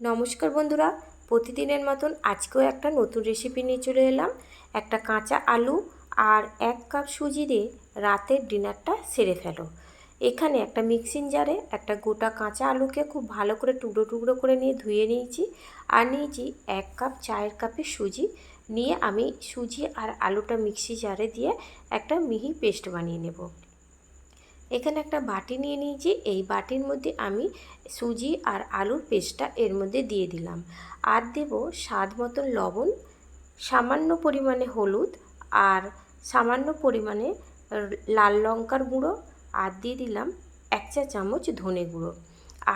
নমস্কার বন্ধুরা, প্রতিদিনের মতন আজকেও একটা নতুন রেসিপি নিয়ে চলে এলাম। একটা কাঁচা আলু আর এক কাপ সুজি দিয়ে রাতের ডিনারটা সেরে ফেলো। এখানে একটা মিক্সিং জারে একটা গোটা কাঁচা আলুকে খুব ভালো করে টুকরো টুকরো করে নিয়ে ধুয়ে নিয়েছি আর নিয়েছি এক কাপ চায়ের কাপে সুজি। নিয়ে আমি সুজি আর আলুটা মিক্সি জারে দিয়ে একটা মিহি পেস্ট বানিয়ে নেব। এখানে একটা বাটি নিয়ে নিয়েছি। এই বাটির মধ্যে আমি সুজি আর আলুর পেস্টটা এর মধ্যে দিয়ে দিলাম। আর দেব স্বাদ মতন লবণ, সামান্য পরিমাণে হলুদ আর সামান্য পরিমাণে লাল লঙ্কার গুঁড়ো আর দিয়ে দিলাম এক চা চামচ ধনে গুঁড়ো।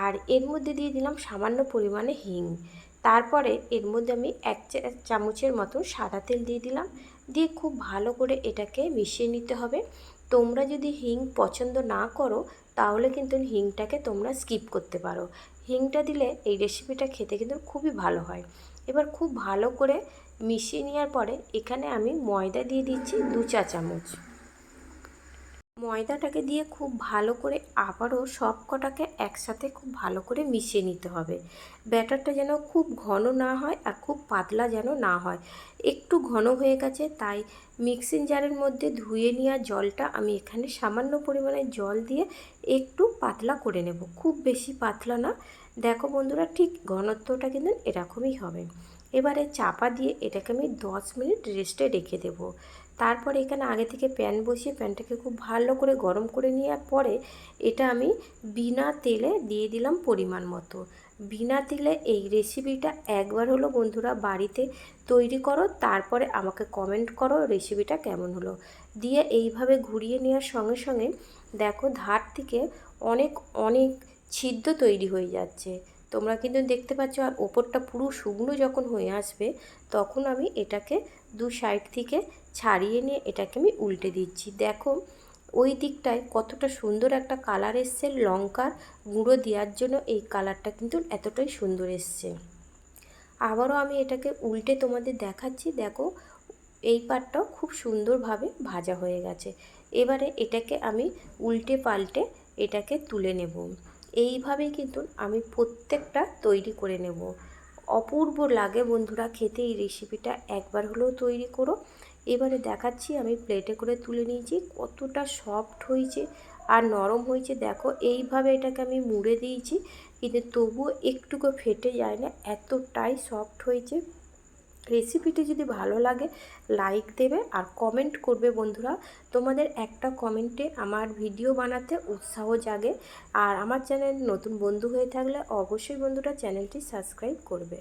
আর এর মধ্যে দিয়ে দিলাম সামান্য পরিমাণে হিং। তারপরে এর মধ্যে আমি এক চামচের মতো সাদা তেল দিয়ে দিলাম। দিয়ে খুব ভালো করে এটাকে মিশিয়ে নিতে হবে। তোমরা যদি হিং পছন্দ না করো, তাহলে কিন্তু হিংটাকে তোমরা স্কিপ করতে পারো। হিংটা দিলে এই রেসিপিটা খেতে কিন্তু খুবই ভালো হয়। এবার খুব ভালো করে মিশিয়ে নেওয়ার পরে এখানে আমি ময়দা দিয়ে দিচ্ছি দু চা চামচ। ময়দাটাকে দিয়ে খুব ভালো করে আবারও সব কটাকে একসাথে খুব ভালো করে মিশিয়ে নিতে হবে। ব্যাটারটা যেন খুব ঘন না হয় আর খুব পাতলা যেন না হয়। একটু ঘন হয়ে গেছে, তাই মিক্সিং জারের মধ্যে ধুয়ে নেওয়া জলটা আমি এখানে সামান্য পরিমাণে জল দিয়ে একটু পাতলা করে নেব। খুব বেশি পাতলা না। দেখো বন্ধুরা, ঠিক ঘনত্বটা কিন্তু এরকমই হবে। এবারে চাপা দিয়ে এটাকে আমি দশ মিনিট রেস্টে রেখে দেব। তারপরে এখানে আগে থেকে প্যান বসিয়ে প্যানটাকে খুব ভালো করে গরম করে নেওয়ার পরে এটা আমি বিনা তেলে দিয়ে দিলাম পরিমাণ মতো। বিনা তেলে এই রেসিপিটা একবার হলো বন্ধুরা বাড়িতে তৈরি করো, তারপরে আমাকে কমেন্ট করো রেসিপিটা কেমন হলো। দিয়ে এইভাবে ঘুরিয়ে নেওয়ার সঙ্গে সঙ্গে দেখো ধার থেকে অনেক অনেক ছিদ্র তৈরি হয়ে যাচ্ছে। তোমরা কিন্তু দেখতে পাচ্ছ, আর ওপরটা পুরো শুকনো যখন হয়ে আসবে, তখন আমি এটাকে দু সাইড থেকে ছাড়িয়ে নিয়ে এটাকে আমি উল্টে দিচ্ছি। দেখো, ওই দিকটায় কতটা সুন্দর একটা কালার এসছে, লঙ্কার গুঁড়ো দেওয়ার জন্য এই কালারটা কিন্তু এতটাই সুন্দর এসছে। আবারও আমি এটাকে উল্টে তোমাদের দেখাচ্ছি, দেখো, এই পাটটাও খুব সুন্দরভাবে ভাজা হয়ে গেছে। এবারে এটাকে আমি উল্টে পাল্টে এটাকে তুলে নেব। এইভাবেই কিন্তু আমি প্রত্যেকটা তৈরি করে নেব। অপূর্ব লাগে বন্ধুরা খেতে এই রেসিপিটা একবার হলেও তৈরি করো। এবারে দেখাচ্ছি, আমি প্লেটে করে তুলে নিয়েছি। কতটা সফট হয়েছে আর নরম হয়েছে। দেখো, এইভাবে এটাকে আমি মুড়ে দিয়েছি। কিন্তু তবুও একটুকু ফেটে যায় না। এতটাই সফট হয়েছে। রেসিপিটি যদি ভালো লাগে লাইক দেবে আর কমেন্ট করবে বন্ধুরা। তোমাদের একটা কমেন্টে আমার ভিডিও বানাতে উৎসাহ জাগে। আর আমার চ্যানেল নতুন বন্ধু হয়ে থাকলে অবশ্যই বন্ধুরা চ্যানেলটি সাবস্ক্রাইব করবে।